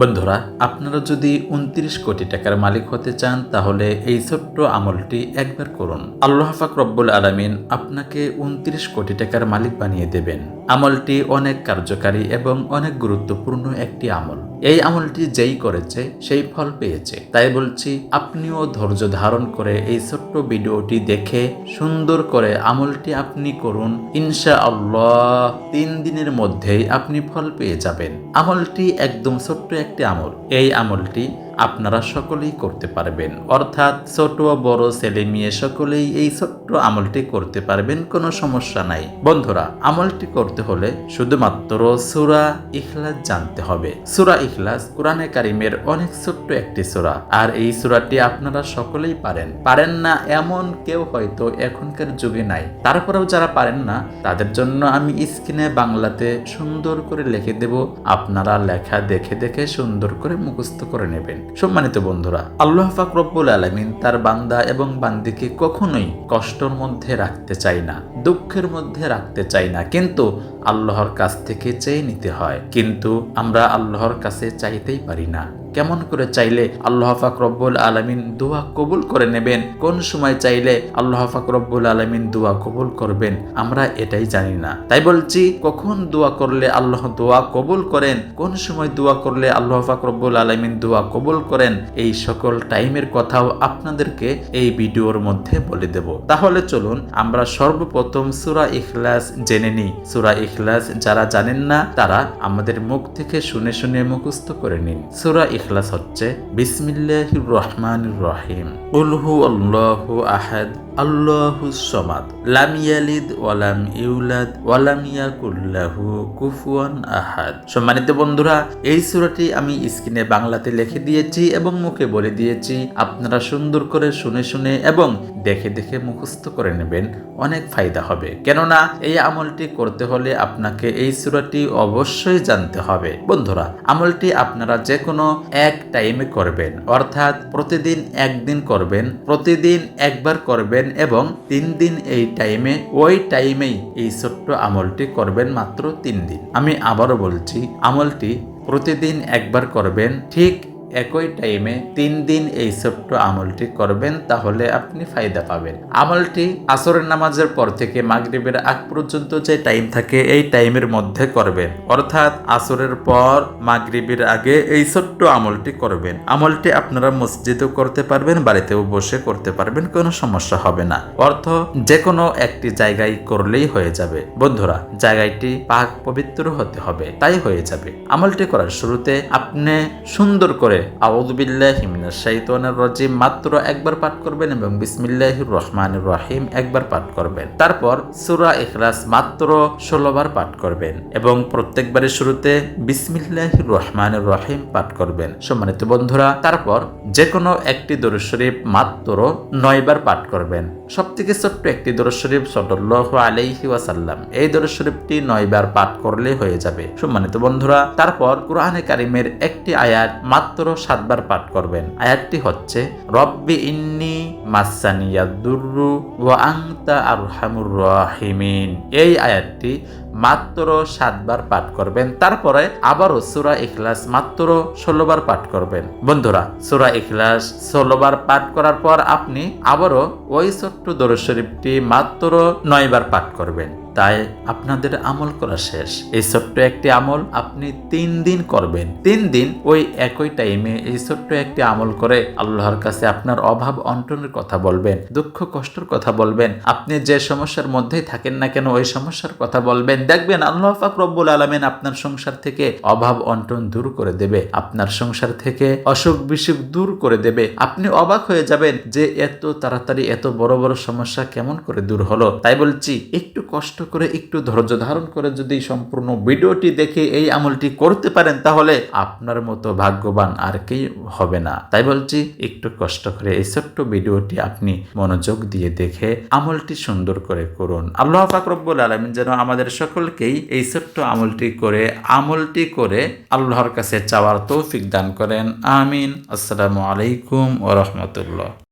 বন্ধুরা, আপনারা যদি উনত্রিশ কোটি টাকার মালিক হতে চান, তাহলে এই ছোট্ট আমলটি একবার করুন। আল্লাহ ফাক রব্বুল আলমিন আপনাকে উনত্রিশ কোটি টাকার মালিক বানিয়ে দেবেন। আমলটি অনেক কার্যকারী এবং অনেক গুরুত্বপূর্ণ একটি আমল। এই আমলটি যেই করেছে, সেই ফল পেয়েছে। তাই বলছি, আপনিও ধৈর্য ধারণ করে এই ছোট্ট ভিডিওটি দেখে সুন্দর করে আমলটি আপনি করুন। ইনশা আল্লাহ তিন দিনের মধ্যেই আপনি ফল পেয়ে যাবেন। আমলটি একদম ছোট্ট একটি আমল। এই আমলটি আপনারা সকলেই করতে পারবেন। অর্থাৎ ছোট বড় ছেলে মেয়ে সকলেই এই ছোট্ট আমলটি করতে পারবেন, কোনো সমস্যা নাই। বন্ধুরা, আমলটি করতে হলে শুধুমাত্র সুরা ইখলাস জানতে হবে। সুরা ইখলাস কোরআনে কারিমের অনেক ছোট্ট একটি সুরা। আর এই সুরাটি আপনারা সকলেই পারেন। পারেন না এমন কেউ হয়তো এখনকার যুগে নাই। তারপরেও যারা পারেন না, তাদের জন্য আমি স্ক্রিনে বাংলাতে সুন্দর করে লিখে দেব। আপনারা লেখা দেখে দেখে সুন্দর করে মুখস্থ করে নেবেন। সম্মানিত বন্ধুরা, আল্লাহ ফাকরবুল আলমিন তার বান্দা এবং বান্দিকে কখনোই কষ্টর মধ্যে রাখতে চাই না, দুঃখের মধ্যে রাখতে চাই না। কিন্তু আল্লাহর কাছ থেকে চেয়ে নিতে হয়। কিন্তু আমরা আল্লাহর কাছে চাইতেই পারি না। কেমন করে চাইলে আল্লাহ পাক রব্বুল আলমিন দোয়া কবুল করে নেবেন? কোন সময় চাইলে আল্লাহ পাক রব্বুল আলমিন দোয়া কবুল করবেন? আমরা এটাই জানি না। তাই বলছি, কখন দোয়া করলে আল্লাহ দোয়া কবুল করেন? কোন সময় দোয়া করলে আল্লাহ পাক রব্বুল আলমিন দোয়া কবুল করেন? এই সকল টাইমের কথাও আপনাদেরকে এই ভিডিওর মধ্যে বলে দেব। তাহলে চলুন, আমরা সর্বপ্রথম সুরা ইখলাস জেনে নিই। সুরা ইখলাস যারা জানেন না, তারা আমাদের মুখ থেকে শুনে শুনে মুখস্থ করে নিন। সুরা ইখলাস হচ্ছে বিসমিল্লাহ রহমান রহিম। উলহু আল্লাহ আহাদ। আল্লাহু সমাদ। লাম ইয়ালিদ ওয়ালাম ইউলাদ ওয়ালাম ইয়াকুল্লাহু কুফুয়ান আহাদ। সম্মানিত বন্ধুরা, এই সূরাটি আমি স্ক্রিনে বাংলাতে লিখে দিয়েছি এবং মুখে বলে দিয়েছি। আপনারা সুন্দর করে শুনে শুনে এবং দেখে দেখে মুখস্থ করে নেবেন, অনেক ফায়দা হবে। কেননা, এই আমলটি করতে হলে আপনাকে এই সূরাটি অবশ্যই জানতে হবে। বন্ধুরা, আমলটি আপনারা যে কোনো এক টাইমে করবেন। অর্থাৎ প্রতিদিন একদিন করবেন, প্রতিদিন একবার করবেন এবং তিন দিন এই টাইমে ওই টাইমেই এই ছোট্ট আমলটি করবেন মাত্র তিন দিন। আমি আবারও বলছি, আমলটি প্রতিদিন একবার করবেন, ঠিক একই টাইমে তিন দিন এই ছোট্ট আমলটি করবেন, তাহলে আপনি ফায়দা পাবেন। আমলটি আসরের নামাজের পর থেকে মাগরিবের আগ পর্যন্ত যে টাইম থাকে, এই টাইমের মধ্যে করবেন। অর্থাৎ আসরের পর মাগরিবের আগে এই ছোট্ট আমলটি করবেন। আমলটি আপনারা মসজিদেও করতে পারবেন, বাড়িতেও বসে করতে পারবেন, কোনো সমস্যা হবে না। অর্থ যে কোনো একটি জায়গায় করলেই হয়ে যাবে। বন্ধুরা, জায়গাটি পাক পবিত্র হতে হবে, তাই হয়ে যাবে। আমলটি করার শুরুতে আপনি সুন্দর করে হিমিনার রাজিম। মাত্র একবার পাঠ করবেন এবং বিসমিল্লাহির রহমানির রহিম একবার পাঠ করবেন। তারপর সূরা ইখলাস মাত্র ষোলো বার পাঠ করবেন এবং প্রত্যেকবারের শুরুতে বিসমিল্লাহির রহমানির রহিম পাঠ করবেন। সম্মানিত বন্ধুরা, তারপর যে কোনো একটি দরুদ শরীফ মাত্র নয় বার পাঠ করবেন। সব থেকে ছোট্ট একটি দরুদ শরীফ সল্লাল্লাহু আলাইহি ওয়াসাল্লাম। এই দরুদ শরীফটি নয় বার পাঠ করলে হয়ে যাবে। সম্মানিত বন্ধুরা, তারপর কোরআনে কারিমের একটি আয়াত মাত্র সাতবার পাঠ করবেন। আয়াতটি হচ্ছে, রব্বি ইন্নি মাসানিয়া দুর্রু ওয়া আংতা আরহামুর রাহিমিন। এই আয়াতটি মাত্র সাতবার পাঠ করবেন। তারপরে আবারও সুরা ইখলাস মাত্র ষোলোবার পাঠ করবেন। বন্ধুরা, সুরা ইখলাস ষোলোবার পাঠ করার পর আপনি আবারও ওই ছোট্ট দরুদ শরীফটি মাত্র নয়বার পাঠ করবেন। তাই আপনাদের আমল করা শেষ। এই ছোট্ট একটি আমল আপনি তিন দিন করবেন। তিন দিন ওই একই টাইমে এই ছোট্ট একটি আমল করে আল্লাহর কাছে আপনার অভাব অন্টনের কথা বলবেন, দুঃখ কষ্টের কথা বলবেন, আপনি যে সমস্যার মধ্যেই থাকেন না কেন ওই সমস্যার কথা বলবেন। দেখবেন আল্লাহ পাক রব্বুল আলমেন আপনার সংসার থেকে অভাব অন্টন দূর করে দেবে, আপনার সংসার থেকে অসুখ বিসুখ দূর করে দেবে। আপনি অবাক হয়ে যাবেন যে এত তাড়াতাড়ি এত বড় বড় সমস্যা কেমন করে দূর হলো। তাই বলছি, একটু কষ্ট করে একটু ধৈর্য ধারণ করে যদি সম্পূর্ণ ভিডিওটি দেখে এই আমলটি করতে পারেন, তাহলে আপনার মতো ভাগ্যবান আর কেই হবে না। তাই বলছি, একটু কষ্ট করে এই ছোট্ট ভিডিওটি আপনি মনোযোগ দিয়ে দেখে আমলটি সুন্দর করে করুন। আল্লাহ ফাকরব্বুল আলমিন যেন আমাদের সকলকেই এই ছোট্ট আমলটি করে আমলটি করে আল্লাহর কাছে চাওয়ার তৌফিক দান করেন। আমিন। আসসালামু আলাইকুম ও রহমতুল্লাহ।